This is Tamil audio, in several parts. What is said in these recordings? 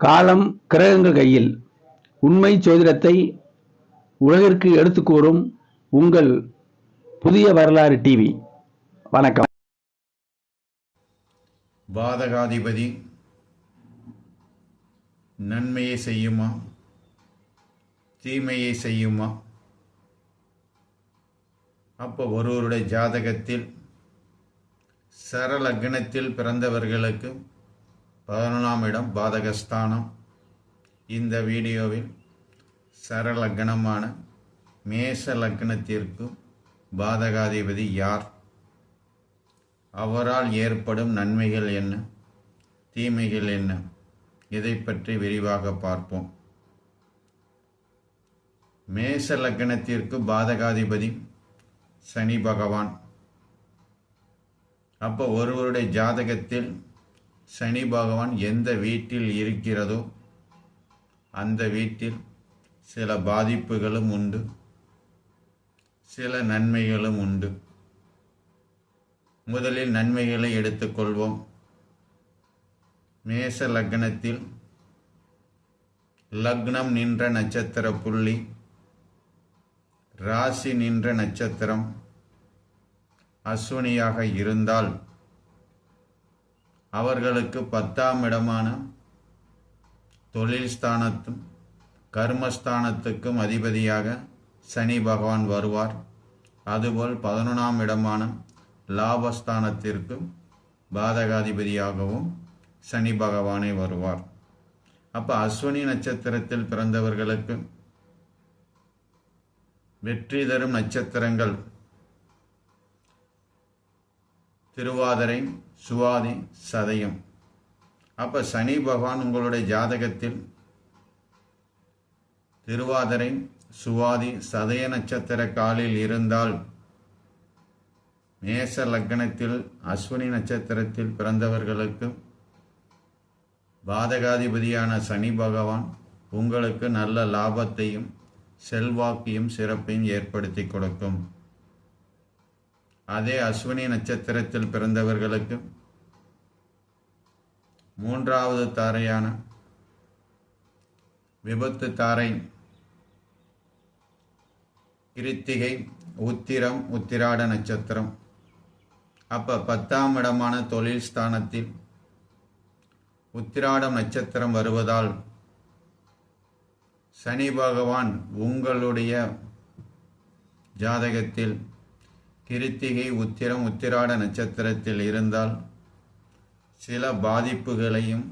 காலம் கிரகங்கள் கையில். உண்மை சோதிடத்தை உலகிற்கு எடுத்து கூறும் உங்கள் புதிய வரலாறு டிவி வணக்கம். பாதகாதிபதி நன்மையை செய்யுமா? தீமையை செய்யுமா? அப்போ ஒருவருடைய ஜாதகத்தில் சரலக்னத்தில் பிறந்தவர்களுக்கு பதினொன்றாம் இடம் பாதகஸ்தானம். இந்த வீடியோவில் சரலக்னமான மேச லக்னத்திற்கு பாதகாதிபதி யார்? அவரால் ஏற்படும் நன்மைகள் என்ன? தீமைகள் என்ன? இதை பற்றி விரிவாக பார்ப்போம். மேச லக்னத்திற்கு பாதகாதிபதி சனி பகவான். அப்போ ஒருவருடைய ஜாதகத்தில் சனி பகவான் எந்த வீட்டில் இருக்கிறதோ அந்த வீட்டில் சில பாதிப்புகளும் உண்டு. சில நன்மைகளும் உண்டு. முதலில் நன்மைகளை எடுத்துக்கொள்வோம் மேச லக்னத்தில் லக்னம் நின்ற நட்சத்திர புள்ளி ராசி நின்ற நட்சத்திரம் அஸ்வினியாக இருந்தால் அவர்களுக்கு பத்தாம் இடமான தொழில் ஸ்தானத்தும் கர்மஸ்தானத்துக்கும் அதிபதியாக சனி பகவான் வருவார். அதுபோல் பதினொன்றாம் இடமான லாபஸ்தானத்திற்கும் பாதகாதிபதியாகவும் சனி பகவானே வருவார். அப்போ அஸ்வினி நட்சத்திரத்தில் பிறந்தவர்களுக்கு வெற்றி தரும் நட்சத்திரங்கள். திருவாதிரை சுவாதி சதயம். அப்போ சனி பகவான் உங்களுடைய ஜாதகத்தில் திருவாதிரை சுவாதி சதய நட்சத்திர காலில் இருந்தால் மேச லக்னத்தில் அஸ்வினி நட்சத்திரத்தில் பிறந்தவர்களுக்கு பாதகாதிபதியான சனி பகவான் உங்களுக்கு நல்ல லாபத்தையும் செல்வாக்கையும் சிறப்பையும் ஏற்படுத்தி கொடுக்கும். அதே அஸ்வினி நட்சத்திரத்தில் பிறந்தவர்களுக்கு மூன்றாவது தாரையான விபத்து தாரை கிருத்திகை உத்திரம் உத்திராட நட்சத்திரம். அப்போ பத்தாம் இடமான தொழில் ஸ்தானத்தில் உத்திராடம் நட்சத்திரம் வருவதால் சனி பகவான் உங்களுடைய ஜாதகத்தில் கிருத்திகை உத்திரம் உத்திராட நட்சத்திரத்தில் இருந்தால் சில பாதிப்புகளையும்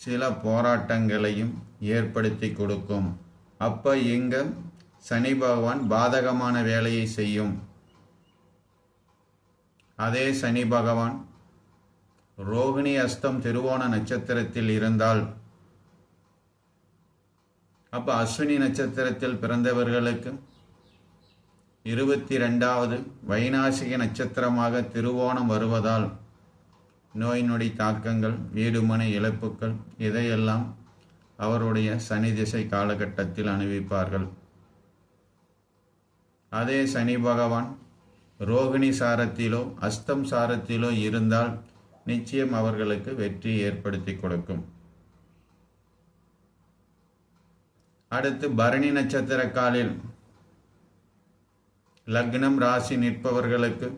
சில போராட்டங்களையும் ஏற்படுத்தி கொடுக்கும். அப்போ இங்க சனி பகவான் பாதகமான வேலையை செய்யும். அதே சனி பகவான் ரோகிணி அஸ்தம் திருவோண நட்சத்திரத்தில் இருந்தால் அப்போ அஸ்வினி நட்சத்திரத்தில் பிறந்தவர்களுக்கு இருபத்தி ரெண்டாவது வைநாசிக நட்சத்திரமாக திருவோணம் வருவதால் நோய் நொடி தாக்கங்கள் வீடுமனை இழப்புக்கள் இதையெல்லாம் அவருடைய சனி திசை காலகட்டத்தில் அனுபவிப்பார்கள். அதே சனி பகவான் ரோகிணி சாரத்திலோ அஸ்தம் சாரத்திலோ இருந்தால் நிச்சயம் அவர்களுக்கு வெற்றி ஏற்படுத்தி கொடுக்கும். அடுத்து பரணி நட்சத்திர காலில் லக்னம் ராசி நிற்பவர்களுக்கு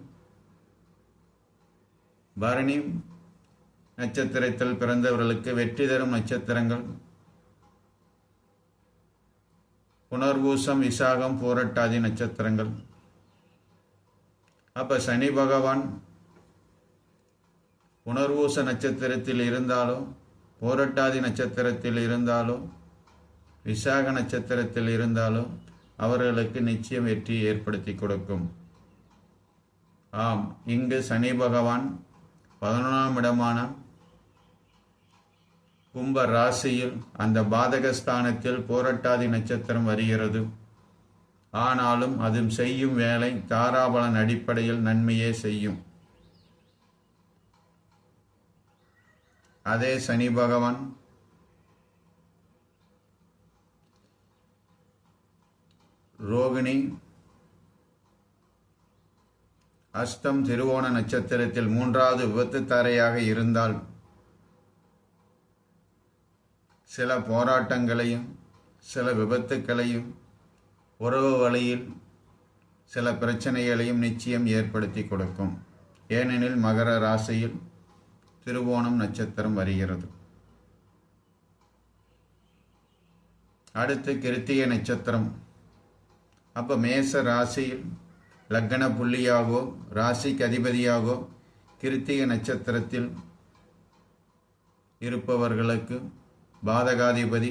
பரணி நட்சத்திரத்தில் பிறந்தவர்களுக்கு வெற்றி தரும் நட்சத்திரங்கள். புனர்பூசம் விசாகம் போரட்டாதி நட்சத்திரங்கள். அப்போ சனி பகவான் புனர்வூச நட்சத்திரத்தில் இருந்தாலோ போரட்டாதி நட்சத்திரத்தில் இருந்தாலோ விசாக நட்சத்திரத்தில் இருந்தாலும் அவர்களுக்கு நிச்சயம் வெற்றி ஏற்படுத்தி கொடுக்கும். ஆம் இங்கு சனி பகவான் பதினொன்றாம் இடமான கும்ப ராசியில் அந்த பாதகஸ்தானத்தில் போரட்டாதி நட்சத்திரம் வருகிறது. ஆனாலும் அது செய்யும் வேலை தாராபலன் அடிப்படையில் நன்மையே செய்யும். அதே சனி பகவான் ரோகிணி. அஸ்தம் திருவோண நட்சத்திரத்தில் மூன்றாவது விபத்துத்தாரையாக இருந்தால் சில போராட்டங்களையும் சில விபத்துக்களையும் உறவு வழியில் சில பிரச்சனைகளையும் நிச்சயம் ஏற்படுத்தி கொடுக்கும். ஏனெனில் மகர ராசியில் திருவோணம் நட்சத்திரம் வருகிறது. அடுத்து கிருத்திய நட்சத்திரம். அப்போ மேச ராசியில் லக்ன புள்ளியாகவோ ராசிக்கு அதிபதியாகோ கிருத்திக நட்சத்திரத்தில் இருப்பவர்களுக்கு பாதகாதிபதி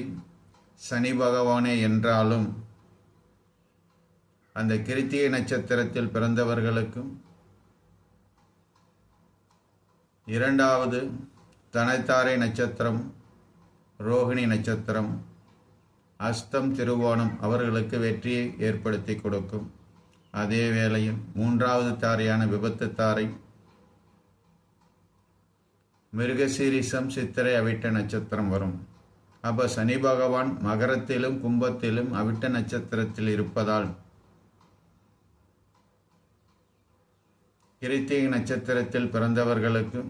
சனி பகவானே என்றாலும் அந்த கிருத்திய நட்சத்திரத்தில் பிறந்தவர்களுக்கும் இரண்டாவது தனத்தாரை நட்சத்திரம் ரோகிணி நட்சத்திரம் அஸ்தம் திருவோணம் அவர்களுக்கு வெற்றியை ஏற்படுத்தி கொடுக்கும். அதே வேளையில் மூன்றாவது தாரையான விபத்து தாரை மிருகசீரிசம் சித்திரை அவிட்ட நட்சத்திரம் வரும். அப்ப சனி பகவான் மகரத்திலும் கும்பத்திலும் அவிட்ட நட்சத்திரத்தில் இருப்பதால் கிருத்திகை நட்சத்திரத்தில் பிறந்தவர்களுக்கு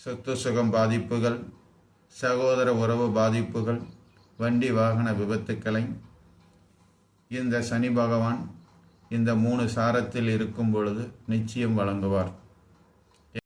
சொத்து சுகம் பாதிப்புகள் சகோதர உறவு பாதிப்புகள் வண்டி வாகன விபத்துக்களை இந்த சனி பகவான் இந்த மூணு சாரத்தில் இருக்கும் பொழுது நிச்சயம் வழங்குவார்.